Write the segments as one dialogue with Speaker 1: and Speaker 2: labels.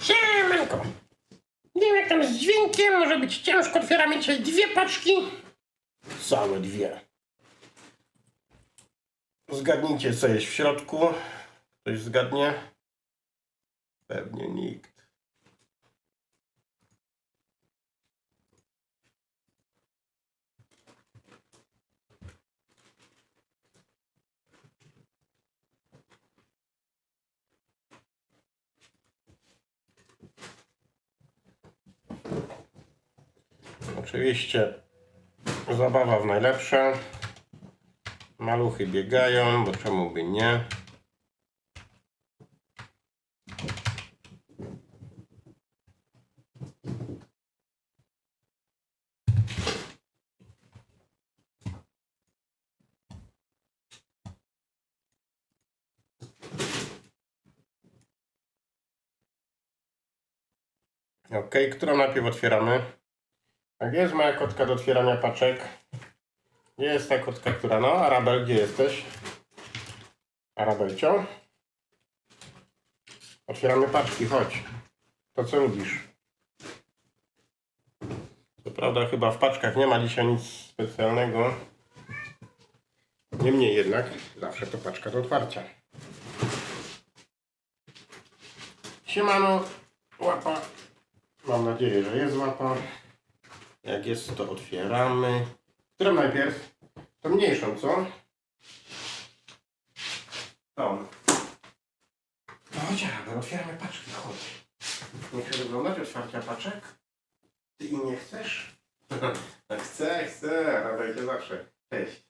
Speaker 1: Siemanko. Nie wiem jak tam z dźwiękiem, może być ciężko. Otwieramy dzisiaj dwie paczki. Całe dwie. Zgadnijcie co jest w środku. Ktoś zgadnie? Pewnie nikt. Oczywiście zabawa w najlepsze. Maluchy biegają, bo czemu by nie? Ok, którą najpierw otwieramy? Tak jest moja kotka do otwierania paczek. Gdzie jest ta kotka, która... No, Arabel, gdzie jesteś? Arabelcio? Otwieramy paczki, chodź. To co lubisz? Co prawda chyba w paczkach nie ma dzisiaj nic specjalnego. Niemniej jednak zawsze to paczka do otwarcia. Siemano, łapa. Mam nadzieję, że jest łapa. Jak jest, to otwieramy. Którą najpierw? To mniejszą, co? Tą. No ale otwieramy paczki, chodź. Nie chcesz oglądać otwarcia paczek? Ty i nie chcesz? No chcę, chcę, radajcie zawsze. Cześć.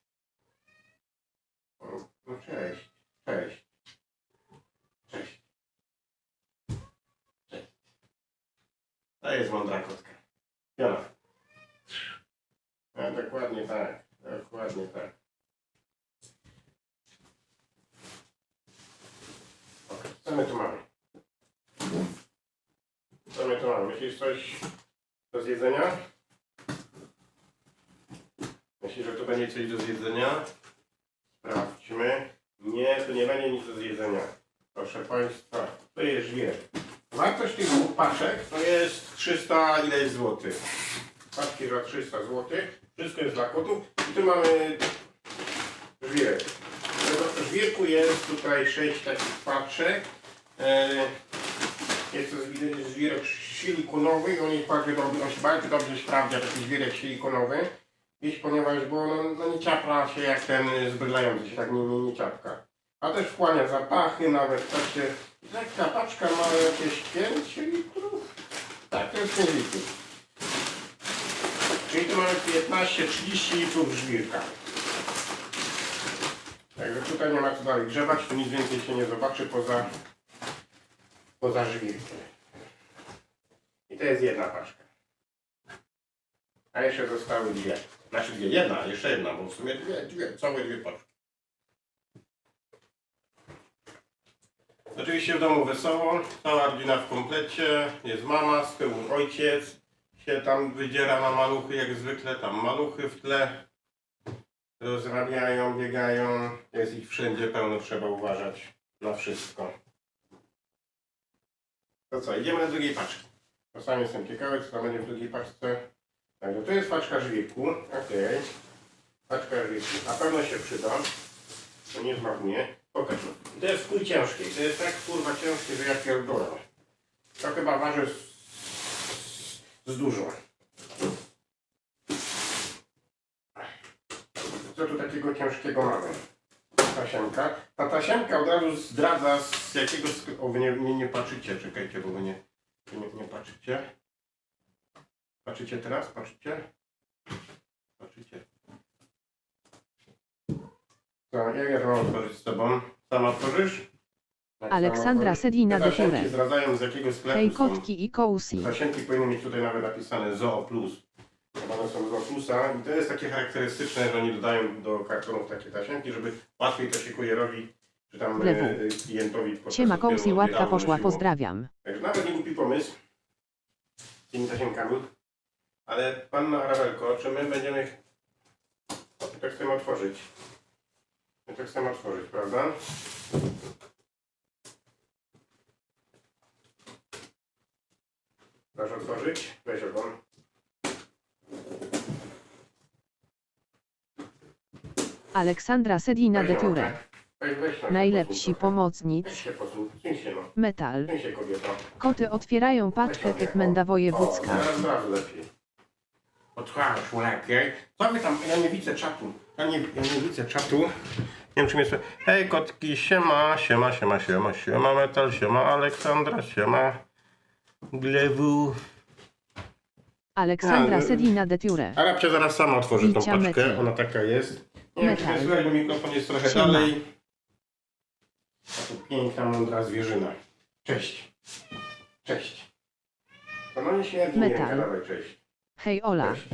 Speaker 1: No cześć, cześć. Cześć. Cześć. To jest mądra kotka. Jana. A, dokładnie tak. Dokładnie tak. Ok, Co my tu mamy? Co my tu mamy? Myślisz coś do zjedzenia? Myślisz, że tu będzie coś do zjedzenia? Sprawdźmy. Nie, tu nie będzie nic do zjedzenia. Proszę Państwa, to jest żwir. Wartość tych dwóch paczek to jest 300 ileś złotych. Paczki za 300 zł. Wszystko jest dla kotów. I tu mamy żwirek. W żwirku jest tutaj 6 takich paczek. E, Jest to żwirek silikonowy. On, jest bardzo dobry, on się bardzo dobrze sprawdza, taki żwirek silikonowy. Gdzieś ponieważ bo no, no nie ciapla się jak ten zbrylający się, tak nie, nie, nie ciapka. A też wchłania zapachy, nawet tak się... Lekka paczka ma jakieś 5 litrów. Tak, to jest 5 litrów. Czyli tu mamy 15-30 litrów żwirka. Także tutaj nie ma co dalej grzebać, tu nic więcej się nie zobaczy poza, poza żwirkiem. I to jest jedna paczka. A jeszcze zostały dwie. Znaczy dwie, jedna, jeszcze jedna, bo w sumie dwie, dwie, całe dwie paczki. Oczywiście w domu wesoło, cała rodzina w komplecie, jest mama, z tyłu ojciec, się tam wydziera na maluchy jak zwykle, tam maluchy w tle rozrabiają, biegają, jest ich wszędzie pełno, trzeba uważać na wszystko. To co, idziemy do drugiej paczki. To jestem ciekawy, co tam będzie w drugiej paczce. Także to jest paczka żwirku, okej. Paczka żwirku, na pewno się przyda. To nie zmarnuje. Pokaż. I to jest chuj ciężkiej, to jest tak kurwa ciężkie, że ja pierdolę. To chyba waży z, dużo. Co tu takiego ciężkiego mamy? Tasiemka. Ta tasiemka od razu zdradza z jakiego. O, wy nie, nie, nie patrzycie, czekajcie, bo wy nie, nie, nie patrzycie. Patrzycie teraz? Patrzycie? Patrzycie. Jak ja to mam otworzyć z tobą? Sama otworzysz? Jak
Speaker 2: Aleksandra
Speaker 1: sama otworzysz?
Speaker 2: Sedlina
Speaker 1: Te
Speaker 2: do
Speaker 1: tasiemki
Speaker 2: góry.
Speaker 1: zdradzają z jakiego sklepu
Speaker 2: Hej
Speaker 1: są.
Speaker 2: kotki i kołsi.
Speaker 1: Zasięgi powinny mieć tutaj nawet napisane Zoo Plus. One są Zoo Plusa i to jest takie charakterystyczne, że oni dodają do kartonów takie tasiemki, żeby łatwiej to się kurierowi czy tam e, klientowi podczas
Speaker 2: Siema
Speaker 1: odbioru
Speaker 2: kołsi łatka poszła,
Speaker 1: nosiło.
Speaker 2: pozdrawiam.
Speaker 1: Także nawet nie głupi pomysł z tymi tasiemkami. Ale panna Arabelko, czy my będziemy... My to chcemy otworzyć. My to chcemy otworzyć, prawda? Otworzyć. Weź ogon.
Speaker 2: Aleksandra Sedina
Speaker 1: Weź
Speaker 2: de Ture.
Speaker 1: tak. Weź, weź
Speaker 2: Najlepsi pomocnic.
Speaker 1: Się się no.
Speaker 2: Metal.
Speaker 1: Suń się kobieto.
Speaker 2: Koty otwierają paczkę Kekmenda
Speaker 1: O,
Speaker 2: Wojewódzka.
Speaker 1: teraz lepiej. Otwarzasz lepiej. Co wy tam, ja nie widzę czatu. Ja nie, ja nie widzę czatu. Nie wiem czym jest. Hej kotki, siema, siema, siema, siema, siema Metal, siema Aleksandra, siema Glewu.
Speaker 2: Aleksandra
Speaker 1: A,
Speaker 2: Sedina de Ture.
Speaker 1: Arabcia zaraz sama otworzy tą paczkę,
Speaker 2: Mety.
Speaker 1: ona taka jest. Nie wiem czy
Speaker 2: Metal.
Speaker 1: mnie słychać, bo mikrofon jest trochę
Speaker 2: Siema.
Speaker 1: dalej. A tu piękna, mądra zwierzyna. Cześć. Cześć. To no nie
Speaker 2: Metal.
Speaker 1: cześć.
Speaker 2: Hej Ola.
Speaker 1: Cześć.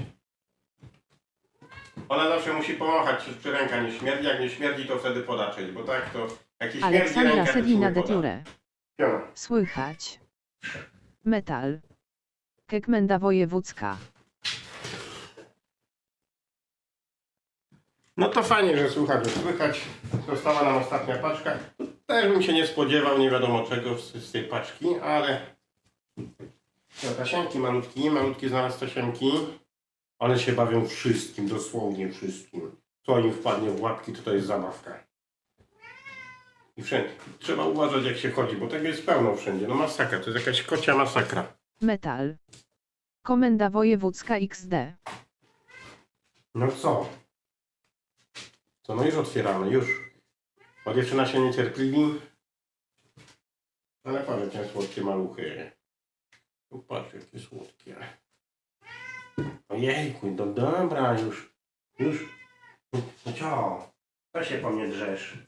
Speaker 1: Ona zawsze musi pomachać, czy ręka nie śmierdzi. Jak nie śmierdzi, to wtedy poda cześć, bo tak to jak śmierdzi
Speaker 2: Aleksandra
Speaker 1: ręka, to ci
Speaker 2: Sedina
Speaker 1: nie
Speaker 2: de
Speaker 1: poda.
Speaker 2: Ture. Słychać. Metal. Kekmenda Wojewódzka.
Speaker 1: No to fajnie, że słychać, że słychać. Została nam ostatnia paczka. Też bym się nie spodziewał, nie wiadomo czego z, z tej paczki, ale... No, tasiemki malutki, malutki znalazł tasiemki. One się bawią wszystkim, dosłownie wszystkim. Co im wpadnie w łapki, to to jest zabawka. I wszędzie. Trzeba uważać jak się chodzi, bo tego jest pełno wszędzie. No masakra, to jest jakaś kocia masakra.
Speaker 2: Metal. Komenda Wojewódzka XD.
Speaker 1: No co? Co, no już otwieramy, już. Bo dziewczyna się niecierpliwi. Ale patrzę, cię słodkie maluchy. Tu patrz, jakie słodkie. Ojejku, no dobra, już. Już. No co? Co się po mnie drzesz?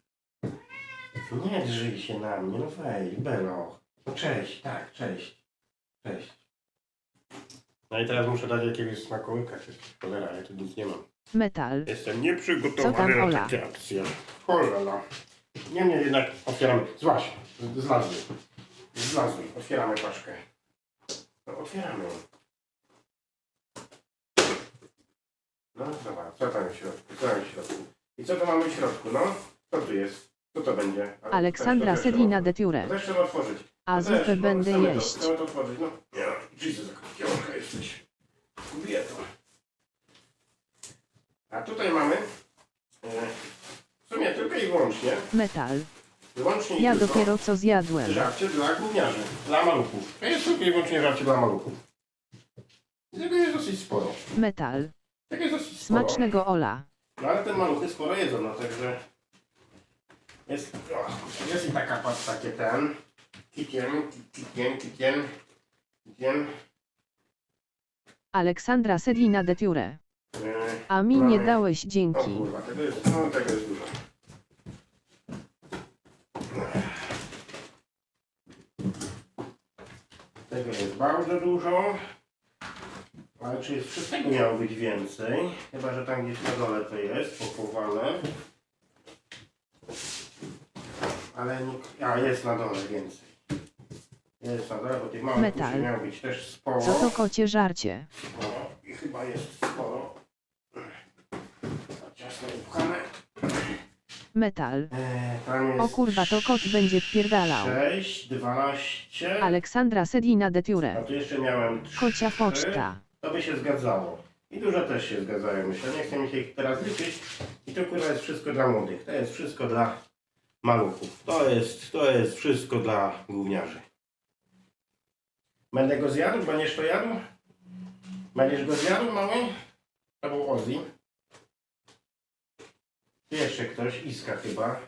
Speaker 1: Nie drzyj się na mnie, no wejdź, Belo. No cześć, tak, cześć. Cześć. No i teraz muszę dać jakiegoś smakołyka, czy cholera, ja tu nic nie mam.
Speaker 2: Metal.
Speaker 1: Jestem
Speaker 2: Co
Speaker 1: nieprzygotowany
Speaker 2: tam,
Speaker 1: na
Speaker 2: Ola?
Speaker 1: takie akcje. Cholera. Niemniej jednak otwieramy. Złaś, zlazły. Zlazły. Otwieramy paczkę. No, otwieramy. No zobacz, co tam w środku? Co tam w środku? I co to mamy w środku? No, co tu jest? Co to będzie? A,
Speaker 2: Aleksandra
Speaker 1: też- to trzeba-
Speaker 2: de Ture.
Speaker 1: też trzeba otworzyć.
Speaker 2: A
Speaker 1: też,
Speaker 2: zupę
Speaker 1: no,
Speaker 2: będę jeść.
Speaker 1: To, otworzyć. No, nie, Jesus, jaka jesteś. To. A tutaj mamy e, w sumie tylko i wyłącznie,
Speaker 2: Metal.
Speaker 1: wyłącznie i
Speaker 2: Ja
Speaker 1: tylko
Speaker 2: dopiero co zjadłem.
Speaker 1: żarcie dla gówniarzy, dla maluchów. To jest tylko i wyłącznie żarcie dla maluchów. I tego jest dosyć sporo.
Speaker 2: Metal.
Speaker 1: Tego jest dosyć sporo.
Speaker 2: Smacznego Ola.
Speaker 1: No ale te maluchy sporo jedzą, no także jest, o, jest i taka patrz, takie ten kitien, kitien, kitien, kitien.
Speaker 2: Aleksandra Sedina de Ture. A mi nie dałeś
Speaker 1: O
Speaker 2: dzięki.
Speaker 1: kurwa, tego jest, no tego jest dużo. Tego jest bardzo dużo. Ale czy jest wszystkiego miało być więcej? Chyba, że tam gdzieś na dole to jest pochowane. Ale nie... A, jest na dole więcej. Jest na dole, bo tych małych
Speaker 2: Metal.
Speaker 1: kusi miało być też sporo.
Speaker 2: Co to kocie żarcie?
Speaker 1: Sporo. I chyba jest sporo. Ciasno upchane.
Speaker 2: Metal.
Speaker 1: Tam jest
Speaker 2: O kurwa to kot będzie wpierdalał.
Speaker 1: 6, 12.
Speaker 2: Aleksandra Sedina de
Speaker 1: A
Speaker 2: Ture.
Speaker 1: tu jeszcze miałem 3.
Speaker 2: Kocia poczta.
Speaker 1: To by się zgadzało. I dużo też się zgadzają, myślę. Nie chcę mi się ich teraz liczyć. I to kurwa jest wszystko dla młodych. To jest wszystko dla maluchów. To jest, to jest wszystko dla gówniarzy. Będę go zjadł? Będziesz to jadł? Będziesz go zjadł, mały? To był Ozzy. Jeszcze ktoś, Iska chyba.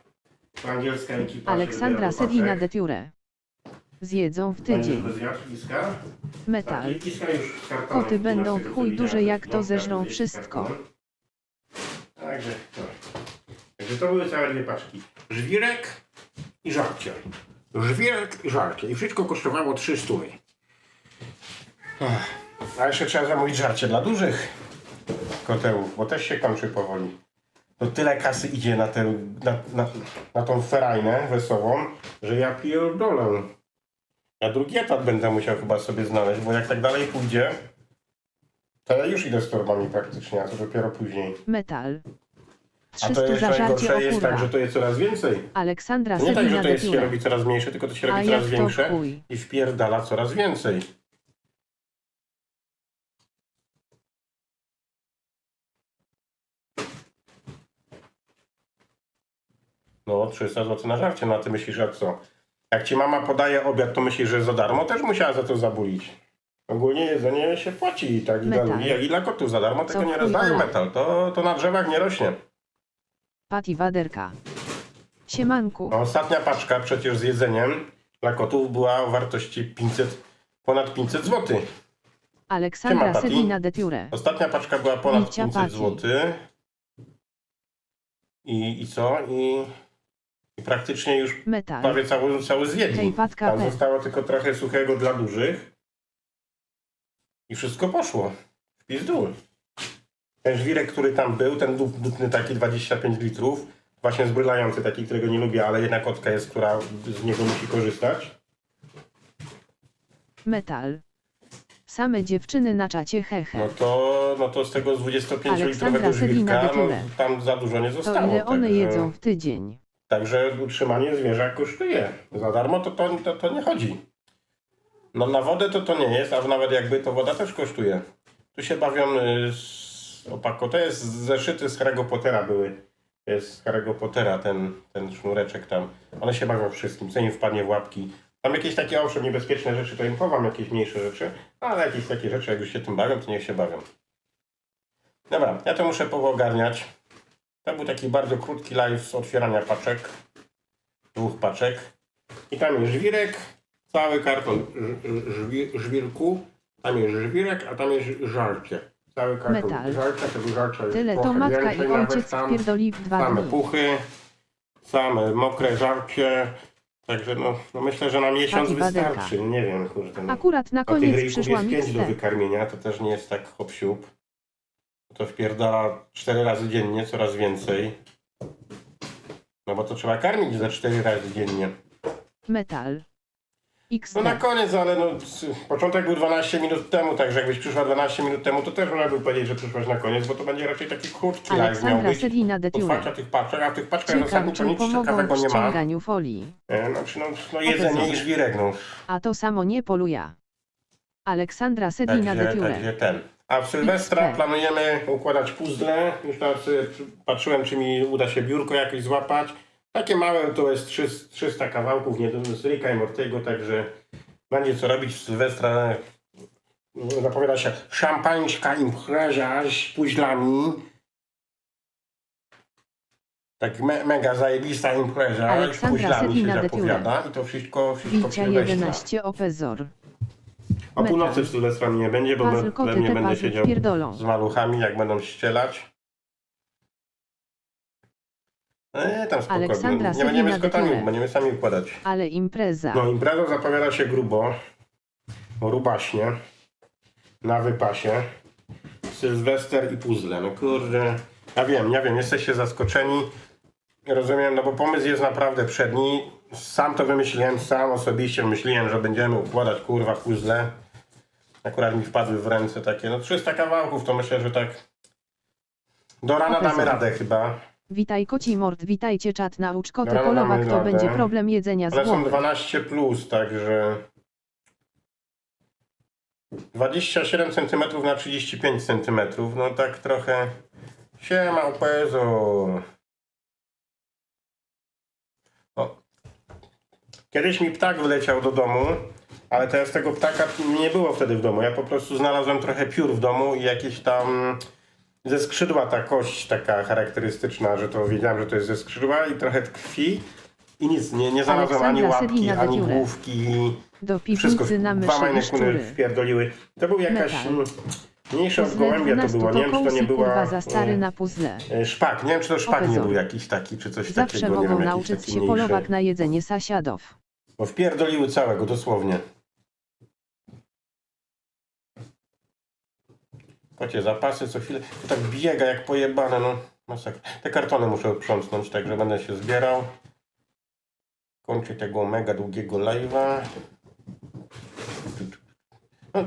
Speaker 1: To angielska ekipa.
Speaker 2: Aleksandra Sedina de Ture. Zjedzą w
Speaker 1: Będziesz
Speaker 2: tydzień.
Speaker 1: go zjadł, Iska?
Speaker 2: Metal.
Speaker 1: Tak, i Iska już z kartonem.
Speaker 2: Koty będą w
Speaker 1: 12
Speaker 2: chuj duże jak to zeżrą wszystko.
Speaker 1: Także to. Także to były całe dwie paczki. Żwirek i żarcie. Żwirek i żarcie. I wszystko kosztowało 3 stówy. A jeszcze trzeba zamówić żarcie dla dużych kotełów, bo też się kończy powoli. To tyle kasy idzie na, tę, na, na, na tą ferajnę wesołą, że ja pierdolę. A drugi etat będę musiał chyba sobie znaleźć, bo jak tak dalej pójdzie, to ja już idę z torbami praktycznie, a to dopiero później.
Speaker 2: Metal.
Speaker 1: A
Speaker 2: 300
Speaker 1: to
Speaker 2: jeszcze zażarcie
Speaker 1: najgorsze jest tak, że to jest coraz więcej.
Speaker 2: Aleksandra
Speaker 1: Nie tak, że to jest, się robi coraz mniejsze, tylko to się robi
Speaker 2: A
Speaker 1: coraz większe i wpierdala coraz więcej. No, 300 zł na żarcie, no a ty myślisz, że co? Jak ci mama podaje obiad, to myślisz, że za darmo też musiała za to zabulić. Ogólnie jedzenie się płaci i tak i
Speaker 2: Metal.
Speaker 1: Jak i dla kotów za darmo, tego nie
Speaker 2: chuj rozdają
Speaker 1: metal. To, to na drzewach nie rośnie.
Speaker 2: Pati Waderka. Siemanku.
Speaker 1: A ostatnia paczka przecież z jedzeniem dla kotów była o wartości 500, ponad 500 zł.
Speaker 2: Aleksandra
Speaker 1: Siema, Pati.
Speaker 2: Sedina de Tiure.
Speaker 1: Ostatnia paczka była ponad
Speaker 2: Wicia
Speaker 1: 500
Speaker 2: Pati.
Speaker 1: zł. I, I co? I, I praktycznie już
Speaker 2: Metal.
Speaker 1: prawie cały, cały zjedli. Tam
Speaker 2: P.
Speaker 1: zostało tylko trochę suchego dla dużych. I wszystko poszło. W pizdu. Ten żwirek, który tam był, ten dup- dupny taki 25 litrów, właśnie zbrylający taki, którego nie lubię, ale jedna kotka jest, która z niego musi korzystać.
Speaker 2: Metal. Same dziewczyny na czacie hehe.
Speaker 1: No to, no to z tego z 25-litrowego
Speaker 2: Aleksandra Sedina
Speaker 1: żwirka, no, tam za dużo nie
Speaker 2: To
Speaker 1: zostało.
Speaker 2: ile one
Speaker 1: także-
Speaker 2: jedzą w tydzień?
Speaker 1: Także utrzymanie zwierza kosztuje. Za darmo to, to, to, to nie chodzi. No na wodę to to nie jest, a nawet jakby to woda też kosztuje. Tu się bawią y, z opako. To jest zeszyty z Harry'ego Pottera były. To jest z Harry'ego Pottera ten, ten sznureczek tam. One się bawią wszystkim, co im wpadnie w łapki. Tam jakieś takie owszem niebezpieczne rzeczy, to im chowam jakieś mniejsze rzeczy, ale jakieś takie rzeczy, jak już się tym bawią, to niech się bawią. Dobra, ja to muszę poogarniać. To był taki bardzo krótki live z otwierania paczek. Dwóch paczek. I tam jest żwirek, cały karton żwirku. Tam jest żwirek, a tam jest żarcie. Cały karton
Speaker 2: Metal.
Speaker 1: żarcia, tego żarcia jest
Speaker 2: Tyle to
Speaker 1: trochę
Speaker 2: matka
Speaker 1: więcej
Speaker 2: i
Speaker 1: nawet
Speaker 2: ojciec
Speaker 1: tam.
Speaker 2: wpierdoli w dwa
Speaker 1: Same
Speaker 2: dni.
Speaker 1: puchy, same mokre żarcie. Także no, no myślę, że na miesiąc
Speaker 2: Taki
Speaker 1: wystarczy. Nie wiem, kurde. No.
Speaker 2: Akurat na
Speaker 1: A tych
Speaker 2: koniec
Speaker 1: ryjków
Speaker 2: przyszła
Speaker 1: jest
Speaker 2: mi
Speaker 1: 5 do wykarmienia, to też nie jest tak hop siup. To wpierdala 4 razy dziennie, coraz więcej. No bo to trzeba karmić za 4 razy dziennie.
Speaker 2: Metal. X.
Speaker 1: No na koniec, ale no, początek był 12 minut temu, także jakbyś przyszła 12 minut temu, to też można by powiedzieć, że przyszłaś na koniec, bo to będzie raczej taki krótki live miał
Speaker 2: Aleksandra
Speaker 1: być.
Speaker 2: De Tiure.
Speaker 1: Otwarcia tych paczek, a w tych paczkach zasadniczo nic ciekawego nie ma.
Speaker 2: folii.
Speaker 1: E, Znaczy no, no jedzenie i żwirek, no.
Speaker 2: A to samo nie poluja. Aleksandra Sedina de
Speaker 1: Także,
Speaker 2: Tiure.
Speaker 1: także ten. A w Sylwestra planujemy układać puzzle. Już teraz sobie patrzyłem, czy mi uda się biurko jakoś złapać. Takie małe to jest 300, 300 kawałków, nie z Ricka i Mortiego, także będzie co robić w Sylwestra. Zapowiada się szampańska impreza z puzzlami. Tak me, mega zajebista impreza z
Speaker 2: Aleksandra
Speaker 1: puzzlami się
Speaker 2: Sedina de
Speaker 1: zapowiada i to wszystko, wszystko
Speaker 2: Wicia
Speaker 1: Sylwestra.
Speaker 2: 11 Opezor.
Speaker 1: O północy w Sylwestra mnie nie będzie, bo pewnie będę siedział
Speaker 2: pierdolą.
Speaker 1: z maluchami, jak będą ścielać. Eee, tam spokojnie.
Speaker 2: Aleksandra
Speaker 1: Nie będziemy z kotami, będziemy sami układać.
Speaker 2: Ale impreza.
Speaker 1: No impreza zapowiada się grubo, rubaśnie, na wypasie. Sylwester i puzzle. No kurde. Ja wiem, ja wiem, jesteście zaskoczeni. Rozumiem, no bo pomysł jest naprawdę przedni. Sam to wymyśliłem, sam osobiście wymyśliłem, że będziemy układać kurwa puzzle. Akurat mi wpadły w ręce takie, no 300 kawałków, to myślę, że tak do rana damy radę chyba.
Speaker 2: Witaj koci mord, witajcie czat naucz koty
Speaker 1: Dobra,
Speaker 2: polowa,
Speaker 1: mamy
Speaker 2: kto
Speaker 1: radę.
Speaker 2: będzie problem jedzenia z
Speaker 1: One są
Speaker 2: głowy.
Speaker 1: 12 plus, także 27 cm na 35 cm. No tak trochę. Siema, Upezo. O. Kiedyś mi ptak wleciał do domu, ale teraz tego ptaka nie było wtedy w domu. Ja po prostu znalazłem trochę piór w domu i jakieś tam ze skrzydła ta kość taka charakterystyczna, że to wiedziałem, że to jest ze skrzydła i trochę krwi. I nic, nie, nie znalazłem ani łapki, ani główki.
Speaker 2: Do
Speaker 1: Wszystko,
Speaker 2: piwnicy na
Speaker 1: dwa
Speaker 2: myszy
Speaker 1: majne
Speaker 2: i
Speaker 1: kuny wpierdoliły. To był jakaś
Speaker 2: Metal.
Speaker 1: mm, mniejsza od gołębia to
Speaker 2: 12
Speaker 1: było. Nie wiem, czy to nie była
Speaker 2: za stary
Speaker 1: e,
Speaker 2: na puzzle.
Speaker 1: e, szpak. Nie wiem, czy to szpak nie
Speaker 2: Opezor.
Speaker 1: był jakiś taki, czy coś
Speaker 2: Zawsze
Speaker 1: takiego. Nie
Speaker 2: mogą nauczyć się
Speaker 1: mniejszy.
Speaker 2: polowak na jedzenie sasiadów.
Speaker 1: Bo wpierdoliły całego, dosłownie. Kocie, zapasy co chwilę. To tak biega jak pojebane, no. Masakra. Te kartony muszę uprzątnąć, także będę się zbierał. Kończę tego mega długiego live'a. No.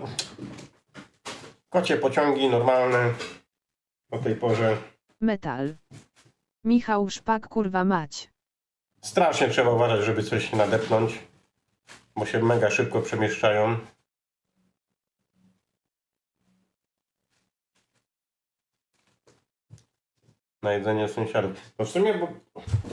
Speaker 1: Kocie pociągi normalne. O tej porze.
Speaker 2: Metal. Michał Szpak kurwa mać.
Speaker 1: Strasznie trzeba uważać, żeby coś nadepnąć. Bo się mega szybko przemieszczają. Na jedzenie sąsiadów. No w sumie, bo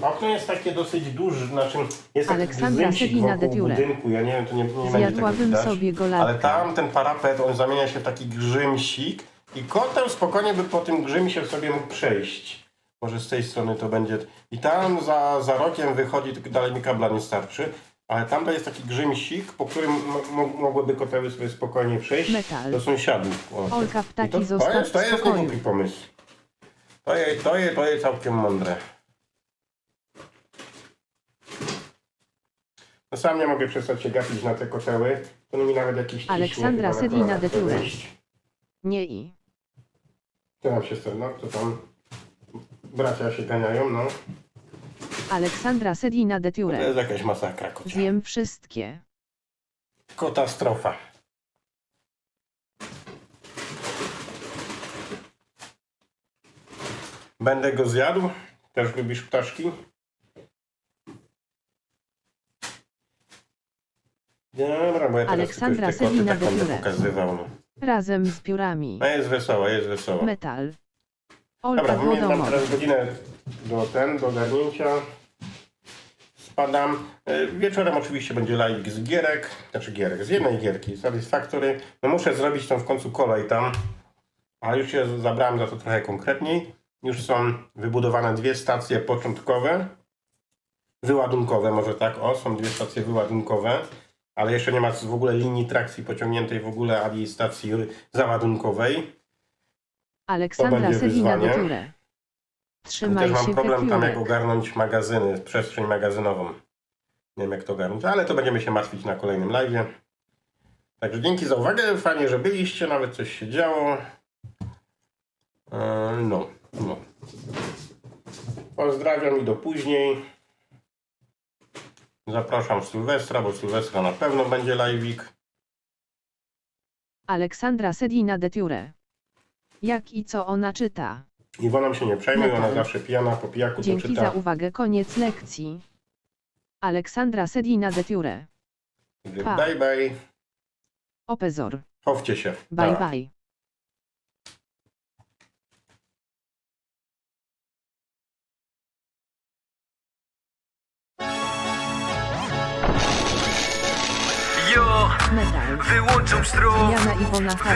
Speaker 1: okno jest takie dosyć duże, znaczy jest taki
Speaker 2: Aleksandra
Speaker 1: gzymsik
Speaker 2: Sedina
Speaker 1: wokół
Speaker 2: Ture.
Speaker 1: budynku, ja nie wiem, to nie, nie będzie tego
Speaker 2: Zjadłabym
Speaker 1: widać.
Speaker 2: sobie
Speaker 1: Ale
Speaker 2: golatkę.
Speaker 1: tam ten parapet, on zamienia się w taki grzymsik i koteł spokojnie by po tym grzymsie sobie mógł przejść. Może z tej strony to będzie... I tam za, za rokiem wychodzi, tylko dalej mi kabla nie starczy, ale tam to jest taki grzymsik, po którym mo- mo- mogłyby koteły sobie spokojnie przejść
Speaker 2: Metal.
Speaker 1: do sąsiadów. O.
Speaker 2: Olka
Speaker 1: I to,
Speaker 2: ptaki
Speaker 1: to
Speaker 2: zostaw
Speaker 1: jest, to
Speaker 2: w
Speaker 1: jest
Speaker 2: spokoju.
Speaker 1: niegłupi pomysł. To jest, to, jest, to jest całkiem mądre. No sam nie mogę przestać się gapić na te koteły. To mi nawet jakiś ciśnie
Speaker 2: Aleksandra
Speaker 1: chyba na
Speaker 2: Ture.
Speaker 1: wejść.
Speaker 2: Nie i.
Speaker 1: Co nam się stało? No, co tam? Bracia się ganiają, no.
Speaker 2: Aleksandra Sedina de
Speaker 1: To jest jakaś masakra kocia.
Speaker 2: Zjem wszystkie.
Speaker 1: Katastrofa. Będę go zjadł. Też lubisz ptaszki? Dobra, bo ja teraz
Speaker 2: Aleksandra
Speaker 1: tylko
Speaker 2: Selina
Speaker 1: tak będę pokazywał. No.
Speaker 2: Razem z piórami.
Speaker 1: no jest wesoło, jest wesoło.
Speaker 2: Metal.
Speaker 1: Dobra, bo mam
Speaker 2: głodomowa.
Speaker 1: teraz godzinę do ten, do garnięcia. Spadam. E, Wieczorem oczywiście będzie live z gierek, znaczy gierek, z jednej gierki, Satisfactory. No muszę zrobić tą w końcu kolej tam, a już się zabrałem za to trochę konkretniej. Już są wybudowane dwie stacje początkowe, wyładunkowe może tak, o, są dwie stacje wyładunkowe, ale jeszcze nie ma w ogóle linii trakcji pociągniętej w ogóle, ani stacji załadunkowej.
Speaker 2: Aleksandra
Speaker 1: będzie
Speaker 2: Sedina de
Speaker 1: wyzwanie.
Speaker 2: Ture.
Speaker 1: I
Speaker 2: Trzymaj
Speaker 1: też mam
Speaker 2: się
Speaker 1: problem tam jak ogarnąć magazyny, przestrzeń magazynową. Nie wiem jak to ogarnąć, ale to będziemy się martwić na kolejnym live'ie. Także dzięki za uwagę, fajnie, że byliście, nawet coś się działo. Eee, No, no. Pozdrawiam i do później. Zapraszam Sylwestra, bo Sylwestra na pewno będzie live'ik.
Speaker 2: Aleksandra Sedina de Ture. Jak i co ona czyta?
Speaker 1: Iwoną się nie przejmuj, ona zawsze pijana po pijaku to
Speaker 2: Dzięki
Speaker 1: czyta.
Speaker 2: za uwagę. Koniec lekcji. Aleksandra Sedina de Ture. Pa.
Speaker 1: Bye bye.
Speaker 2: Opezor.
Speaker 1: Chowcie się.
Speaker 2: Bye
Speaker 1: Pa.
Speaker 2: bye. Iwona H.